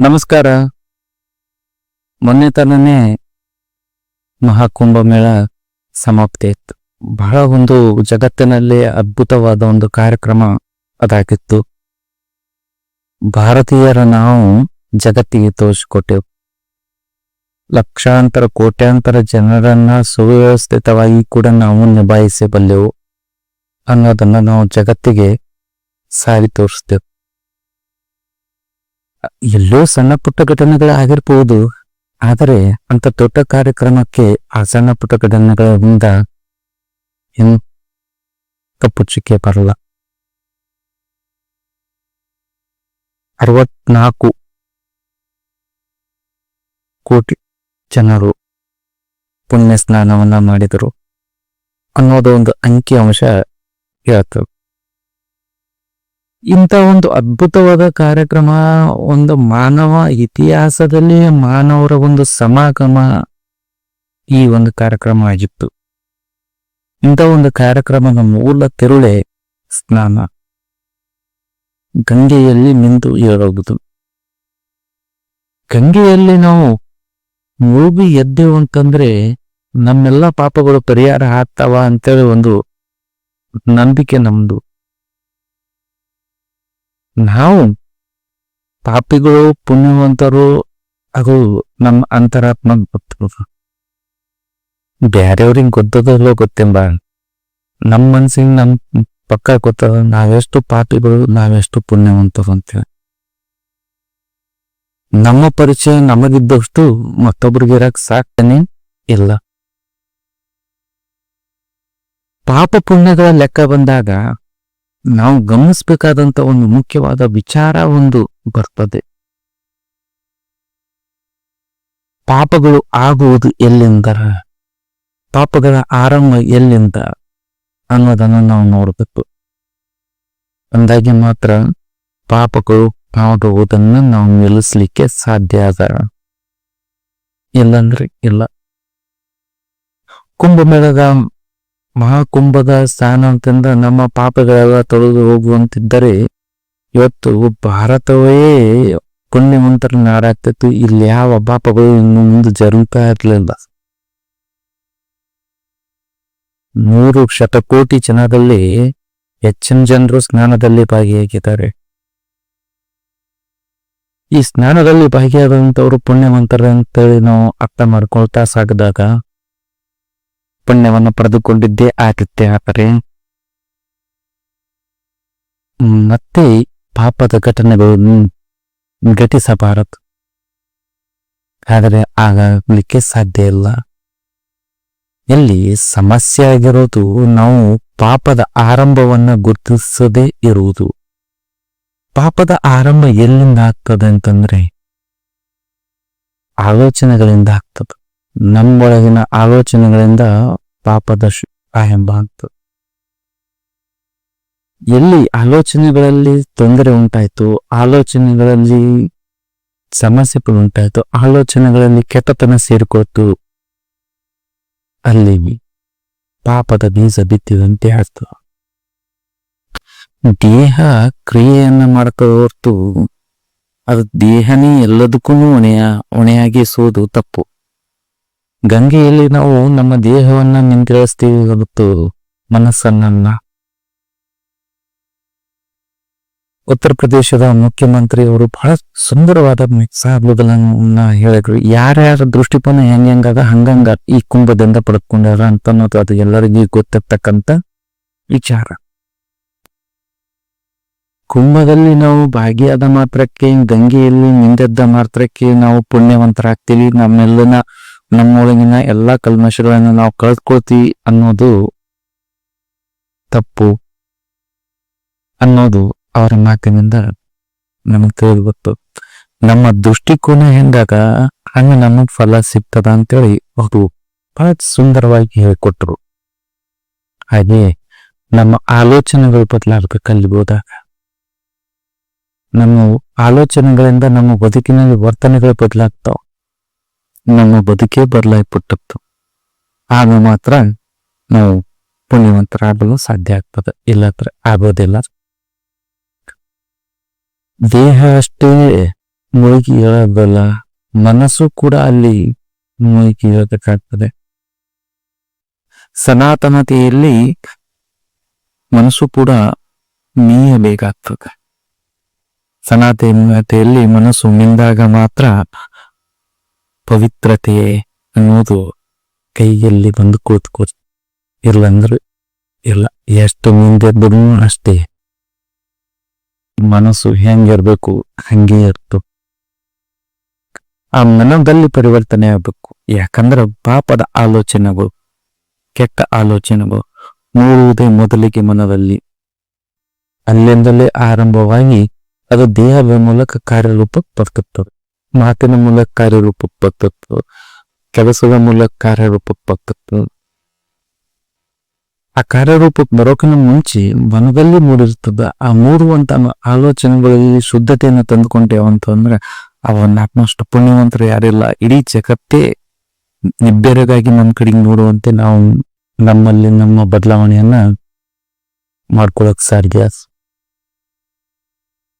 ನಮಸ್ಕಾರ. ಮೊನ್ನೆ ತಾನೇ ಮಹಾಕುಂಭ ಮೇಳ ಸಮಾಪ್ತಿ ಇತ್ತು ಬಹಳ ಒಂದು ಜಗತ್ತಿನಲ್ಲಿ ಅದ್ಭುತವಾದ ಒಂದು ಕಾರ್ಯಕ್ರಮ ಅದಾಗಿತ್ತು. ಭಾರತೀಯರ ನಾವು ಜಗತ್ತಿಗೆ ತೋರಿಸಿಕೊಟ್ಟೆವು. ಲಕ್ಷಾಂತರ, ಕೋಟ್ಯಾಂತರ ಜನರನ್ನ ಸುವ್ಯವಸ್ಥಿತವಾಗಿ ಕೂಡ ನಾವು ನಿಭಾಯಿಸಬಲ್ಲೆವು ಅನ್ನೋದನ್ನ ನಾವು ಜಗತ್ತಿಗೆ ಸಾರಿ ತೋರಿಸ್ತೇವೆ. ಎಲ್ಲೋ ಸಣ್ಣ ಪುಟ್ಟ ಘಟನೆಗಳು ಆಗಿರ್ಬೋದು ಆದರೆ ಅಂತ ದೊಡ್ಡ ಕಾರ್ಯಕ್ರಮಕ್ಕೆ ಆ ಸಣ್ಣ ಪುಟ್ಟ ಘಟನೆಗಳಿಂದ ಏನು ಕಪ್ಪುಚ್ಚಿಕೆ ಬರಲ್ಲ. ಅರವತ್ನಾಲ್ಕು ಕೋಟಿ ಜನರು ಪುಣ್ಯ ಸ್ನಾನವನ್ನ ಮಾಡಿದರು ಅನ್ನೋದು ಒಂದು ಅಂಕಿ ಅಂಶ ಹೇಳ್ತದೆ ಇಂಥ ಒಂದು ಅದ್ಭುತವಾದ ಕಾರ್ಯಕ್ರಮ, ಒಂದು ಮಾನವ ಇತಿಹಾಸದಲ್ಲಿ ಮಾನವರ ಒಂದು ಸಮಾಗಮ ಈ ಒಂದು ಕಾರ್ಯಕ್ರಮ ಆಗಿತ್ತು. ಇಂಥ ಒಂದು ಕಾರ್ಯಕ್ರಮದ ಮೂಲ ತಿರುಳೆ ಸ್ನಾನ. ಗಂಗೆಯಲ್ಲಿ ನಿಂತು ಏಳೋಗುದು ಗಂಗೆಯಲ್ಲಿ ನಾವು ಮುಳುಗಿ ಎದ್ದೆವು ಅಂತಂದ್ರೆ ನಮ್ಮೆಲ್ಲ ಪಾಪಗಳು ಪರಿಹಾರ ಆಗ್ತಾವ ಅಂತೇಳಿ ಒಂದು ನಂಬಿಕೆ ನಮ್ದು. ನಾವು ಪಾಪಿಗಳು, ಪುಣ್ಯವಂತರು ಅದು ನಮ್ಮ ಅಂತರಾತ್ಮ ಗೊತ್ತಿರೋದು ಬ್ಯಾರೆಯವ್ರಿಗೆ ಗೊತ್ತದಲ್ಲೋ ಗೊತ್ತೆಂಬ ನಮ್ಮ ಮನ್ಸಿಗೆ ಪಕ್ಕ ಗೊತ್ತದ ನಾವೆಷ್ಟು ಪಾಪಿಗಳು, ನಾವೆಷ್ಟು ಪುಣ್ಯವಂತರು ಅಂತೇಳಿ. ನಮ್ಮ ಪರಿಚಯ ನಮಗಿದ್ದಷ್ಟು ಮತ್ತೊಬ್ರಿಗೆ ಇರಕ್ ಸಾಕ್ತಾನೆ ಇಲ್ಲ. ಪಾಪ ಪುಣ್ಯಗಳ ಲೆಕ್ಕ ಬಂದಾಗ ನಾವು ಗಮನಿಸಬೇಕಾದಂತ ಒಂದು ಮುಖ್ಯವಾದ ವಿಚಾರ ಒಂದು ಬರ್ತದೆ. ಪಾಪಗಳು ಆಗುವುದು ಎಲ್ಲಿಂದ? ಪಾಪಗಳ ಆರಂಭ ಎಲ್ಲಿಂದ ಅನ್ನೋದನ್ನು ನಾವು ನೋಡಬೇಕು. ಅಂದಾಗೆ ಮಾತ್ರ ಪಾಪಗಳು ಮಾಡುವುದನ್ನ ನಾವು ನಿಲ್ಲಿಸ್ಲಿಕ್ಕೆ ಸಾಧ್ಯ ಅದ. ಇಲ್ಲಂದ್ರೆ ಇಲ್ಲ. ಕುಂಭಮೇಳದ ಮಹಾಕುಂಭದ ಸ್ಥಾನ ಅಂತಂದ ನಮ್ಮ ಪಾಪಗಳೆಲ್ಲ ತೊಳೆದು ಹೋಗುವಂತಿದ್ದರೆ ಇವತ್ತು ಭಾರತವೇ ಪುಣ್ಯವಂತರ ನಾಡಾಗ್ತಿತ್ತು. ಇಲ್ಲಿ ಯಾವ ಪಾಪಗಳು ಇನ್ನು ಮುಂದೆ ಜರುಗ್ತಾ ಇರಲಿಲ್ಲ. ನೂರು ಶತಕೋಟಿ ಜನದಲ್ಲಿ ಹೆಚ್ಚಿನ ಜನರು ಸ್ನಾನದಲ್ಲಿ ಭಾಗಿಯಾಗಿದ್ದಾರೆ. ಈ ಸ್ನಾನದಲ್ಲಿ ಭಾಗಿಯಾದಂಥವ್ರು ಪುಣ್ಯವಂತರ ಅಂತೇಳಿ ನಾವು ಅರ್ಥ ಮಾಡ್ಕೊಳ್ತಾ ಸಾಗಿದಾಗ ಪುಣ್ಯವನ್ನು ಪಡೆದುಕೊಂಡಿದ್ದೇ ಆಗುತ್ತೆ ಆದರೆ ಮತ್ತೆ ಪಾಪದ ಘಟನೆಗಳು ಘಟಿಸಬಾರದು. ಆದರೆ ಆಗಲಿಕ್ಕೆ ಸಾಧ್ಯ ಇಲ್ಲ. ಇಲ್ಲಿ ಸಮಸ್ಯೆ ಆಗಿರೋದು ನಾವು ಪಾಪದ ಆರಂಭವನ್ನ ಗುರುತಿಸದೇ ಇರುವುದು. ಪಾಪದ ಆರಂಭ ಎಲ್ಲಿಂದ ಆಗ್ತದೆ ಅಂತಂದ್ರೆ, ಆಲೋಚನೆಗಳಿಂದ ಆಗ್ತದೆ. ನಮ್ಮೊಳಗಿನ ಆಲೋಚನೆಗಳಿಂದ ಪಾಪದ ಆರಂಭ ಆಗ್ತದೆ ಎಲ್ಲಿ ಆಲೋಚನೆಗಳಲ್ಲಿ ತೊಂದರೆ ಉಂಟಾಯ್ತು, ಆಲೋಚನೆಗಳಲ್ಲಿ ಸಮಸ್ಯೆಗಳು ಉಂಟಾಯ್ತು, ಆಲೋಚನೆಗಳಲ್ಲಿ ಕೆಟ್ಟತನ ಸೇರಿಕೊಳ್ತು, ಅಲ್ಲಿ ಪಾಪದ ಬೀಜ ಬಿತ್ತಿದಂತೆ ಆಯ್ತು. ದೇಹ ಕ್ರಿಯೆಯನ್ನ ಮಾಡ್ಕೋ ಹೊರ್ತು, ಅದು ದೇಹನೇ ಎಲ್ಲದಕ್ಕೂ ಹೊಣೆಯ, ಹೊಣೆಯಾಗಿ ಸೋದು ತಪ್ಪು. ಗಂಗೆಯಲ್ಲಿ ನಾವು ನಮ್ಮ ದೇಹವನ್ನ ನಿಂತಿಳಿಸ್ತೀವಿ ಹೊರತು ಮನಸ್ಸನ್ನ ಉತ್ತರ ಪ್ರದೇಶದ ಮುಖ್ಯಮಂತ್ರಿ ಅವರು ಬಹಳ ಸುಂದರವಾದ ಸಾಗುಗಳನ್ನ ಹೇಳಿದ್ರು. ಯಾರ್ಯಾರ ದೃಷ್ಟಿಕೋನ ಹೆಂಗ ಹೆಂಗಾದ ಹಂಗಂಗ ಈ ಕುಂಭದಿಂದ ಪಡ್ಕೊಂಡಾರ ಅಂತ ಅನ್ನೋದು ಅದು ಎಲ್ಲರಿಗೂ ಗೊತ್ತಿರ್ತಕ್ಕಂತ ವಿಚಾರ. ಕುಂಭದಲ್ಲಿ ನಾವು ಭಾಗಿಯಾದ ಮಾತ್ರಕ್ಕೆ, ಗಂಗೆಯಲ್ಲಿ ನಿಂದೆದ್ದ ಮಾತ್ರಕ್ಕೆ ನಾವು ಪುಣ್ಯವಂತರಾಗ್ತೀವಿ. ನಮ್ಮೆಲ್ಲನ ನಮ್ಮೊಳಗಿನ ಎಲ್ಲಾ ಕಲ್ಮಶಗಳನ್ನು ನಾವು ಕಳೆದುಕೊಳ್ತೀವಿ ಅನ್ನೋದು ತಪ್ಪು ಅನ್ನೋದು ಅವರ ಮಾತಿನಿಂದ ನಮಗೆ ತಿಳಿದು ಗೊತ್ತು ನಮ್ಮ ದೃಷ್ಟಿಕೋನ ಹೆಂಗಾಗ ಹಂಗ ನಮಗ್ ಫಲ ಸಿಗ್ತದ ಅಂತೇಳಿ ಅವರು ಬಹಳ ಸುಂದರವಾಗಿ ಹೇಳಿಕೊಟ್ರು. ಹಾಗೆ ನಮ್ಮ ಆಲೋಚನೆಗಳು ಬದಲಾಗ ಕಲಿಬೋದಾಗ, ನಮ್ಮ ಆಲೋಚನೆಗಳಿಂದ ನಮ್ಮ ಬದುಕಿನಲ್ಲಿ ವರ್ತನೆಗಳು ಬದಲಾಗ್ತಾವ ನಮ್ಮ ಬದುಕೇ ಬದಲಾಗ್ಬಿಟ್ಟಿತ್ತು ಆಗ ಮಾತ್ರ ನಾವು ಪುಣ್ಯವಂತರಾಗಲು ಸಾಧ್ಯ ಆಗ್ತದೆ. ಇಲ್ಲದ್ರೆ ಆಗೋದಿಲ್ಲ. ದೇಹ ಅಷ್ಟೇ ಮುಳುಗಿ ಹೇಳೋದಲ್ಲ ಮನಸ್ಸು ಕೂಡ ಅಲ್ಲಿ ಮುಳುಗಿ ಹೇಳಬೇಕಾಗ್ತದೆ ಸನಾತನತೆಯಲ್ಲಿ ಮನಸ್ಸು ಕೂಡ ಮೀಯಬೇಕಾಗ್ತದೆ. ಸನಾತನತೆಯಲ್ಲಿ ಮನಸ್ಸು ಮಿಂದಾಗ ಮಾತ್ರ ಪವಿತ್ರತೆ ಅನ್ನೋದು ಕೈಯಲ್ಲಿ ಬಂದು ಕೂತ್ಕೋ ಇರ್ಲಂದ್ರೆ ಇಲ್ಲ ಎಷ್ಟು ಮುಂದೆದ್ರು ಅಷ್ಟೇ. ಮನಸ್ಸು ಹೆಂಗಿರ್ಬೇಕು ಹಂಗೆ ಇರ್ತು. ಆ ಮನದಲ್ಲಿ ಪರಿವರ್ತನೆ ಆಗ್ಬೇಕು. ಯಾಕಂದ್ರೆ ಪಾಪದ ಆಲೋಚನೆಗಳು, ಕೆಟ್ಟ ಆಲೋಚನೆಗಳು ಮೂಡುವುದೇ ಮೊದಲಿಗೆ ಮನದಲ್ಲಿ. ಅಲ್ಲಿಂದಲೇ ಆರಂಭವಾಗಿ ಅದು ದೇಹದ ಮೂಲಕ ಕಾರ್ಯರೂಪಕ್ಕೆ ಬರ್ತದೆ ಮಾತಿನ ಮೂಲಕ ಕಾರ್ಯರೂಪಕ್ಕೆ ಬರ್ತದೆ ಕೆಲಸದ ಮೂಲಕ ಕಾರ್ಯರೂಪಕ್ಕೆ ಬರ್ತದೆ ಆ ಕಾರ್ಯರೂಪಕ್ಕೆ ಬರೋಕಿನ ಮುಂಚೆ ಮನದಲ್ಲಿ ಮೂಡಿರ್ತದ ಆ ಮೂಡುವಂತ ಆಲೋಚನೆಗಳಲ್ಲಿ ಶುದ್ಧತೆಯನ್ನು ತಂದುಕೊಂಡೇವ ಅಂತಂದ್ರೆ ಅವನ್ನ ಆತ್ಮಷ್ಟು ಪುಣ್ಯವಂತರು ಯಾರಿಲ್ಲ. ಇಡೀ ಜಗತ್ತೇ ನಿಬ್ಬೆರಗಾಗಿ ನಮ್ಮ ಕಡೆಗೆ ನೋಡುವಂತೆ ನಾವು ನಮ್ಮಲ್ಲಿ ನಮ್ಮ ಬದಲಾವಣೆಯನ್ನ ಮಾಡ್ಕೊಳಕ್ ಸಾಧ್ಯ.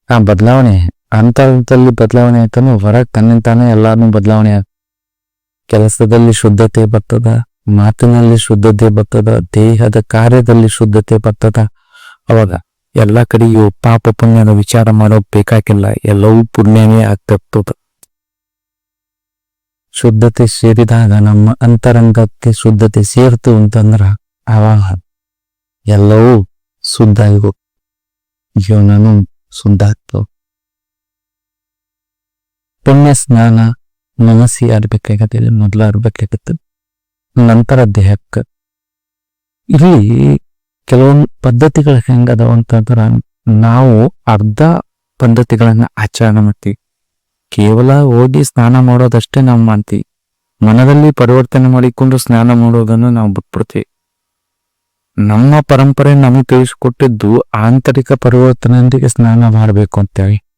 ಆ ಬದಲಾವಣೆ ಅಂತರದಲ್ಲಿ ಬದಲಾವಣೆ ಆಯ್ತಾನು? ಹೊರಗೆ ತನ್ನಿಂತಾನೆ ಎಲ್ಲಾನು ಬದಲಾವಣೆ ಆಗ ಕೆಲಸದಲ್ಲಿ ಶುದ್ಧತೆ ಬರ್ತದ, ಮಾತಿನಲ್ಲಿ ಶುದ್ಧತೆ ಬರ್ತದ, ದೇಹದ ಕಾರ್ಯದಲ್ಲಿ ಶುದ್ಧತೆ ಬರ್ತದ. ಅವಾಗ ಎಲ್ಲ ಕಡೆಯೂ ಪಾಪ ಪುಣ್ಯದ ವಿಚಾರ ಮಾಡೋಕ್ ಬೇಕಾಗಿಲ್ಲ, ಎಲ್ಲವೂ ಪುಣ್ಯವೇ ಆಗ್ತಿರ್ತದ. ಶುದ್ಧತೆ ಸೇರಿದಾಗ ನಮ್ಮ ಅಂತರಂಗಕ್ಕೆ ಶುದ್ಧತೆ ಸೇರ್ತು ಅಂತಂದ್ರ ಅವಾಗ ಎಲ್ಲವೂ ಶುದ್ಧ ಇವು ಜೀವನನು ಶುದ್ಧ ಆಗ್ತವ. ಪುಣ್ಯ ಸ್ನಾನ ಮನಸ್ಸಿಗೆ ಆಡ್ಬೇಕಾಗತ್ತೆ, ಮೊದಲು ಆಡ್ಬೇಕಾಗತ್ತೆ, ನಂತರ ದೇಹಕ್ಕೆ. ಇಲ್ಲಿ ಕೆಲವೊಂದು ಪದ್ಧತಿಗಳು ಹೆಂಗದಾವ ಅಂತಂದ್ರೆ ನಾವು ಅರ್ಧ ಪದ್ಧತಿಗಳನ್ನ ಆಚರಣೆ ಮಾಡ್ತೀವಿ. ಕೇವಲ ಹೋಗಿ ಸ್ನಾನ ಮಾಡೋದಷ್ಟೇ ನಾವು ಮಾಡ್ತೀವಿ. ಮನದಲ್ಲಿ ಪರಿವರ್ತನೆ ಮಾಡಿಕೊಂಡು ಸ್ನಾನ ಮಾಡೋದನ್ನು ನಾವು ಬಿಟ್ಬಿಡ್ತೀವಿ. ನಮ್ಮ ಪರಂಪರೆ ನಮಗೆ ತಿಳಿಸಿಕೊಟ್ಟಿದ್ದು ಆಂತರಿಕ ಪರಿವರ್ತನೆಯೊಂದಿಗೆ ಸ್ನಾನ ಮಾಡಬೇಕು ಅಂತೇಳಿ.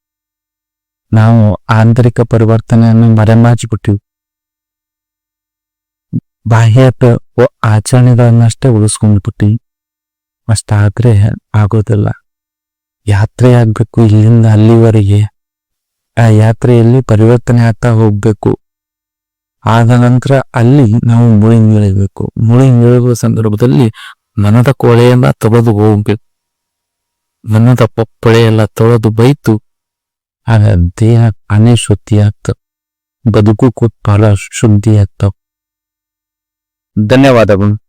ನಾವು ಆಂತರಿಕ ಪರಿವರ್ತನೆಯನ್ನು ಮರೆಮಾಚಿಬಿಟ್ಟಿವಿ. ಬಾಹ್ಯ ಆಚರಣೆಗಳನ್ನಷ್ಟೇ ಉಳಿಸ್ಕೊಂಡ್ಬಿಟ್ಟಿವಿ. ಅಷ್ಟಾದ್ರೆ ಆಗೋದಿಲ್ಲ. ಯಾತ್ರೆ ಆಗ್ಬೇಕು ಇಲ್ಲಿಂದ ಅಲ್ಲಿವರೆಗೆ. ಆ ಯಾತ್ರೆಯಲ್ಲಿ ಪರಿವರ್ತನೆ ಆಗ್ತಾ ಹೋಗ್ಬೇಕು. ಆದ ನಂತರ ಅಲ್ಲಿ ನಾವು ಮುಳಿಂಗಿಳಿಬೇಕು ಮುಳಿಂಗಿಳುವ ಸಂದರ್ಭದಲ್ಲಿ ಮನದ ಕೊಳೆಯನ್ನ ತೊಳೆದು ಹೋಗ್ಬೇಕು. ಮನದ ಪೊಪ್ಪಳೆಯೆಲ್ಲ ತೊಳೆದು ಬೈತು ಆಗ ದೇಹ ಅನೇ ಶುದ್ಧಿ ಆಗ್ತವೆ ಬದುಕು ಭಾಳ ಶುದ್ಧಿ ಆಗ್ತಾವ ಧನ್ಯವಾದಗಳು.